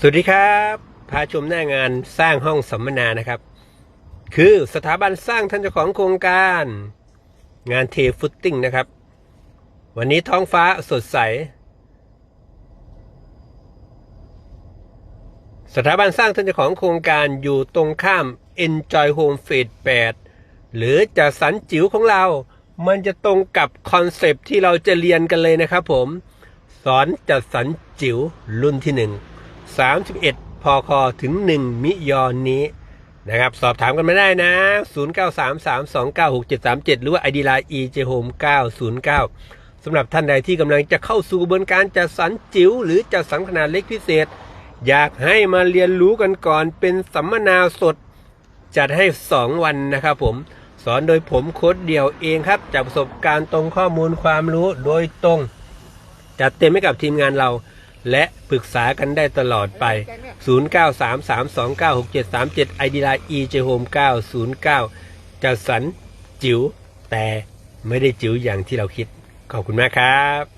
สวัสดีครับ พาชมหน้างานสร้างห้องสัมมนานะครับ คือสถาบันสร้างท่านเจ้าของโครงการ งานเทฟุตติ้งนะครับ วันนี้ท้องฟ้าสดใส สถาบันสร้างท่านเจ้าของโครงการอยู่ตรงข้าม Enjoy Home Phase 8 หรือจะสันจิ๋วของเรา มันจะตรงกับคอนเซปที่เราจะเรียนกันเลยนะครับผม สอนจัดสรรจิ๋วรุ่นที่1 31พอคถึง 1 มิยอนนี้นะครับ สอบถามกันมาได้นะ 0933296737 หรือว่า ID Line EJ Home 909 สำหรับท่านใดที่กำลังจะเข้าสู่กระบวนการจัดสรรจิ๋วหรือจัดสรรขนาดเล็กพิเศษ อยากให้มาเรียนรู้กันก่อนเป็นสัมมนาสด จัดให้ 2 วันนะครับผม สอนโดยผมโค้ดเดี่ยวเองครับ จากประสบการณ์ตรงข้อมูลความรู้โดยตรง จัดเต็มให้กับทีมงานเรา และปรึกษากันได้ตลอดไป 0933296737 ID Line EJ Home 909จัดสรรจิ๋วแต่ไม่ได้จิ๋วอย่างที่เราคิด ขอบคุณมากครับ